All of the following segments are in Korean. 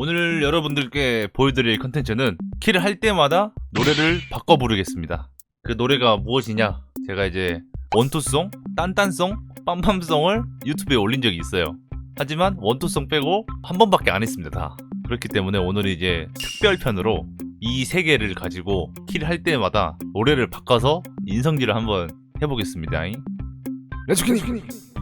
오늘 여러분들께 보여드릴 컨텐츠는 킬을 할 때마다 노래를 바꿔 부르겠습니다. 그 노래가 무엇이냐? 제가 이제 원투송, 딴딴송, 빰빰송을 유튜브에 올린 적이 있어요. 하지만 원투송 빼고 한 번밖에 안 했습니다. 다. 그렇기 때문에 오늘 이제 특별편으로 이 세 개를 가지고 킬을 할 때마다 노래를 바꿔서 인성질을 한번 해보겠습니다. 레츠키니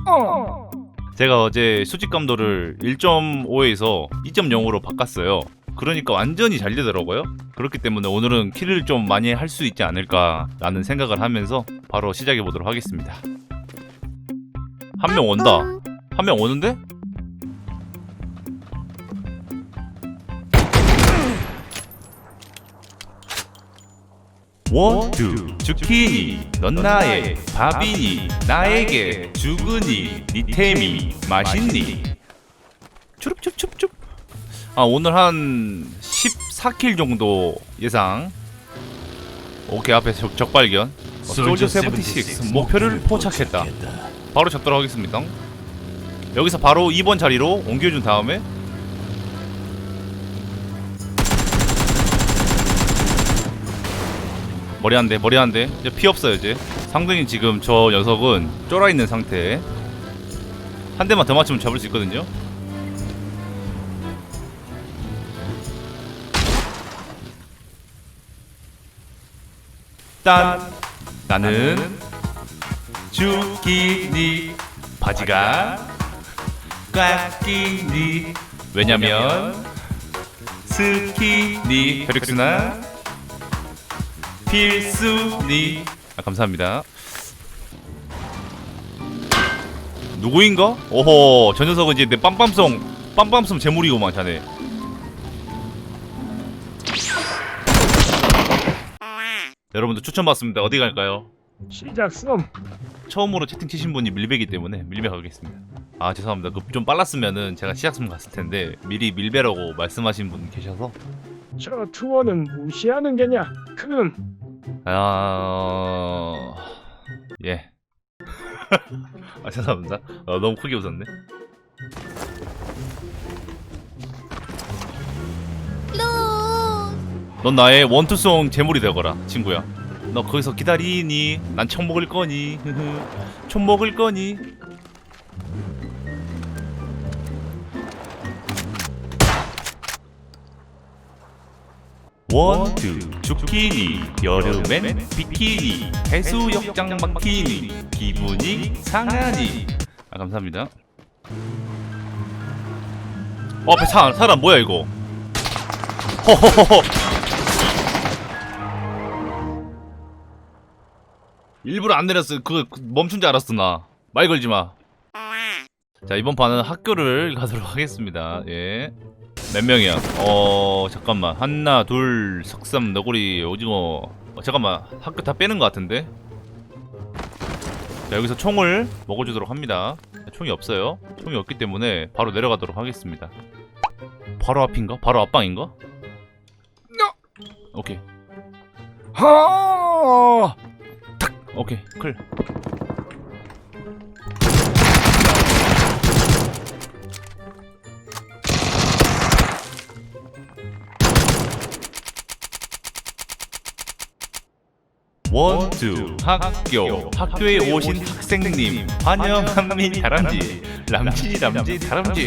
어. 제가 어제 수직 감도를 1.5에서 2.0으로 바꿨어요. 그러니까 완전히 잘 되더라고요. 그렇기 때문에 오늘은 킬을 좀 많이 할 수 있지 않을까라는 생각을 하면서 바로 시작해 보도록 하겠습니다. 한 명 온다. 한 명 오는데? 원투. 주키니 넌 나의 밥이니 나에게 죽으니 니템이 맛있니? 추룹춥춥춥 아 오늘 한 14킬 정도 예상. 오케이 앞에 적, 적발견. 어, 솔저 76 목표를 포착했다. 바로 잡도록 하겠습니다. 여기서 바로 2번 자리로 옮겨준 다음에 머리 한 대, 머리 한 대. 이제 피 없어요, 이제. 상등이 지금 저 녀석은 쫄아 있는 상태. 한 대만 더 맞추면 잡을 수 있거든요. 딴 나는 주기니 바지가 꽉 끼니 왜냐면 스키니 혈액순환 필수니. 아 감사합니다. 누구인가? 오호 저 녀석은 이제 내 빰빰송 빰빰송 재물이고만 자네. 여러분들 추천받습니다. 어디 갈까요? 시작 썸 처음으로 채팅 치신 분이 밀배기 때문에 밀배 가겠습니다. 아 죄송합니다. 그 좀 빨랐으면은 제가 시작품 갔을 텐데 미리 밀배라고 말씀하신 분 계셔서. 저 투어는 무시하는 게냐? 큰 아... 예. 아, 죄송합니다. 어, 너무 크게 웃었네. 넌 나의 원투송 재물이 되거라, 친구야. 너 거기서 기다리니? 난 총 먹을 거니? 총 먹을 거니? 원투 주키니 여름엔 비키니 해수욕장 막히니 기분이 상하니. 아 감사합니다. 어 앞에 사, 사람 뭐야 이거? 허허허허. 일부러 안 내렸어. 그거 멈춘 줄 알았어 나말 걸지 마 자 이번 판은 학교를 가도록 하겠습니다. 예 몇 명이야? 어 잠깐만. 하나 둘 석삼 너구리 오징어. 어, 잠깐만. 학교 다 빼는 것 같은데? 자 여기서 총을 먹어주도록 합니다. 총이 없어요. 총이 없기 때문에 바로 내려가도록 하겠습니다. 바로 앞인가? 바로 앞방인가? 오케이. 하! 오케이. 클 원투 학교. 학교에 오신 학생님 환영합니다. 다람쥐 람쥐 람쥐 다람쥐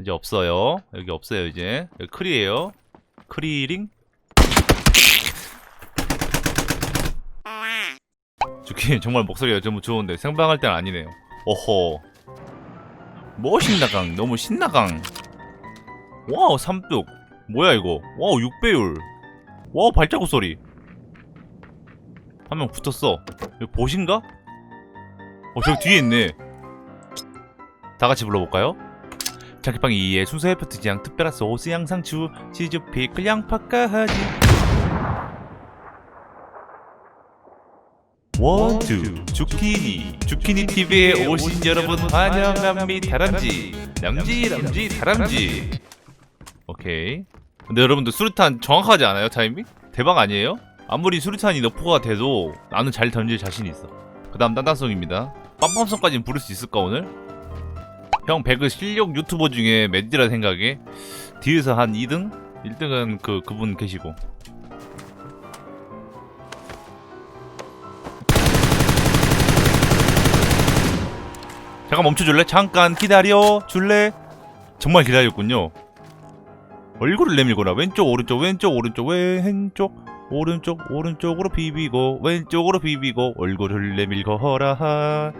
이제 없어요. 여기 없어요 이제. 여기 클이에요. 크리링? 주키 정말 목소리가 너무 좋은데 생방할 땐 아니네요. 오호 뭐 신나강 너무 신나강. 와우 삼뚝. 뭐야 이거? 와우 6배율. 와우 발자국 소리 한 명 붙었어 여기 보신가? 어 저기 뒤에 있네 다 같이 불러볼까요? 자기빵 2의 순서 에프트 지향 특별한 소스 양상추 치즈 피클 양파까지 원투 주키니 주키니 TV에 오신 여러분 환영합니다 다람쥐 람쥐 람쥐 다람쥐 오케이 근데 여러분들 수류탄 정확하지 않아요 타이밍? 대박 아니에요? 아무리 수류탄이 너프가 돼도 나는 잘 던질 자신이 있어 그 다음 딴딴송입니다 빰빰송까지는 부를 수 있을까 오늘? 형 배그 실력 유튜버 중에 맨디라 생각에 뒤에서 한 2등? 1등은 그 그분 계시고 잠깐 멈춰줄래? 잠깐 기다려 줄래? 정말 기다렸군요 얼굴을 내밀거나 왼쪽 오른쪽 왼쪽 오른쪽 왼쪽 오른쪽 오른쪽으로 비비고 왼쪽으로 비비고 얼굴을 내밀거라.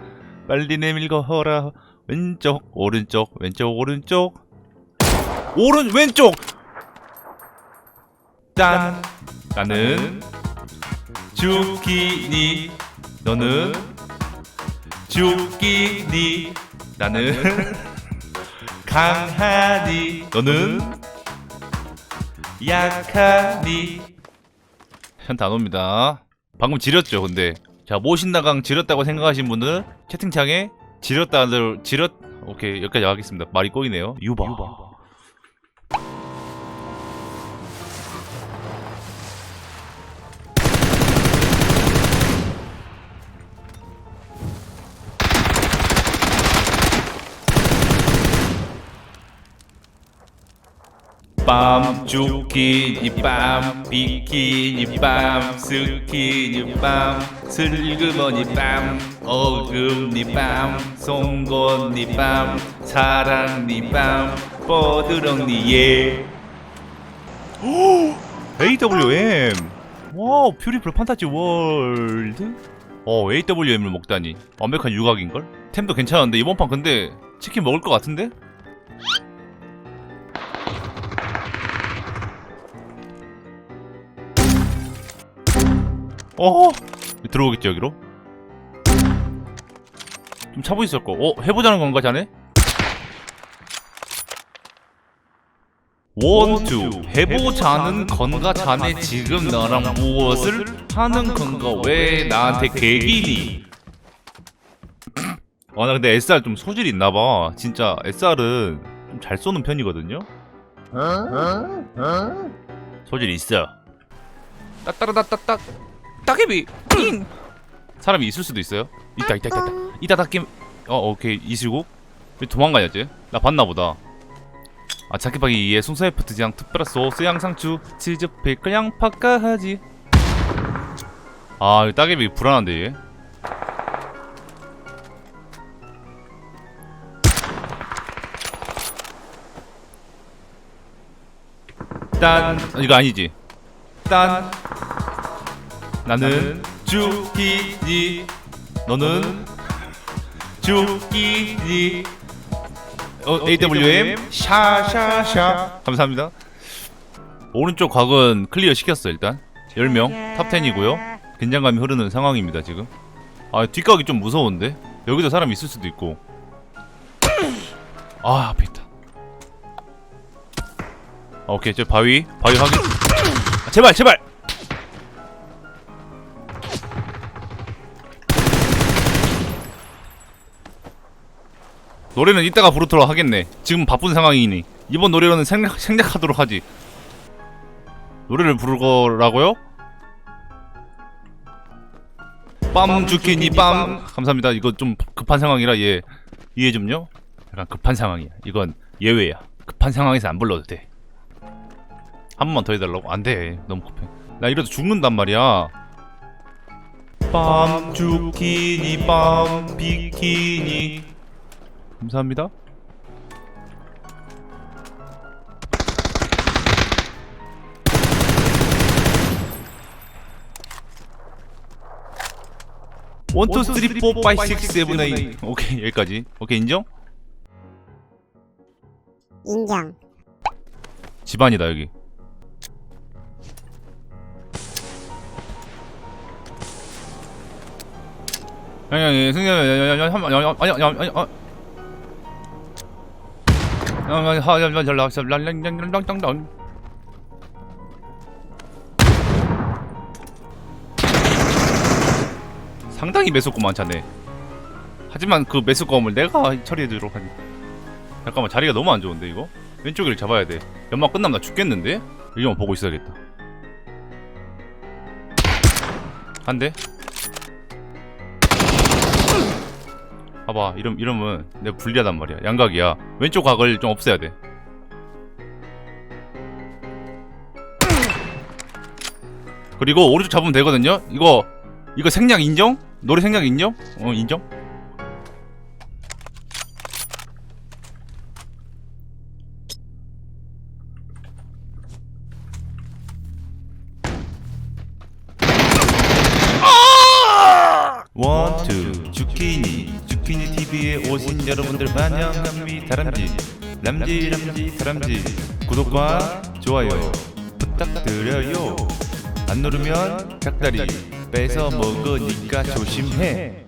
빨리 내밀거라. 왼쪽 오른쪽 왼쪽 오른쪽. 오른 왼쪽! 짠! 나는 주키니. 너는 주키니. 나는 강하니. 너는 약하니 현타 안 옵니다. 방금 지렸죠 근데. 자 모신나강 지렸다고 생각하신 분들 채팅창에 지렸다들 지렸 오케이 여기까지 하겠습니다. 말이 꼬이네요. 유바, 빰 주키니 빰 비키니 빰 스키니 빰 슬그머니 빰 어금니 빰 송곳니 빰 사랑니 빰 뻐드렁니 예 AWM 와우 뷰티풀 판타지 월드 어 AWM을 먹다니 완벽한 유각인걸? 템도 괜찮은데 이번 판 근데 치킨 먹을 것 같은데? 어? 들어오겠지 여기로? 좀 차고 있을 거. 어 해보자는 건가 자네? 원투. 해보자는 건가 자네? 지금 너랑 무엇을 하는 건가? 왜 나한테 개기니? 아나 근데 SR 좀 소질이 있나봐. 진짜 SR은 좀 잘 쏘는 편이거든요? 소질 있어. 따따라따따따 따개비. 잉 사람이 있을 수도 있어요? 있다 있다 있다 있다 이따 닦임. 어 오케이. 이시고. 왜 도망가냐지. 나 봤나 보다. 아 자켓박이 이에 송사이프트장 특별한 소스 양상추 치즈 피클 양파까지. 아 이거 따개비 불안한데 얘 딴. 이거 아니지? 딴 나는 주키니. 너는 주키니. 어, AWM 샤샤샤. 감사합니다. 오른쪽 각은 클리어 시켰어 일단. 10명 탑10이고요. 긴장감이 흐르는 상황입니다 지금. 아 뒷각이 좀 무서운데? 여기도 사람 있을 수도 있고. 아 앞에 있다. 아, 오케이 저 바위 바위 확인. 아, 제발 제발 노래는 이따가 부르도록 하겠네. 지금 바쁜 상황이니 이번 노래로는 생략, 생략하도록 하지. 노래를 부를 거라고요? 빰 주키니 빰 감사합니다. 이거 좀 급한 상황이라 예 이해 좀요. 약간 급한 상황이야. 이건 예외야. 급한 상황에서 안 불러도 돼. 한 번만 더 해달라고? 안 돼. 너무 급해. 나 이래도 죽는단 말이야. 빰 주키니 빰 비키니 감사합니다. 원투 쓰리 포 파이 식스 오케이 여기까지 오케이 인정? 인정 집안이다 여기 야야야 승현아 야야야 한번 야야 아니 아니 아니 상당히 매섭고 많잖네. 하지만 그 매섭검을 내가 처리해주도록 하니. 잠깐만 자리가 너무 안 좋은데 이거? 왼쪽을 잡아야 돼. 연막 끝나면 나 죽겠는데? 여기만 보고 있어야겠다. 한 대. 봐봐 이러, 이러면 내가 불리하단 말이야 양각이야 왼쪽 각을 좀 없애야 돼 그리고 오른쪽 잡으면 되거든요 이거 이거 생략 인정? 노래 생략 인정? 어 인정? 원투 주키니 주키니 TV에 오신 여러분들 환영합니다 람지 람지 람지 다람쥐. 구독과 좋아요 부탁드려요. 안 누르면 닭다리 뺏어 먹으니까 조심해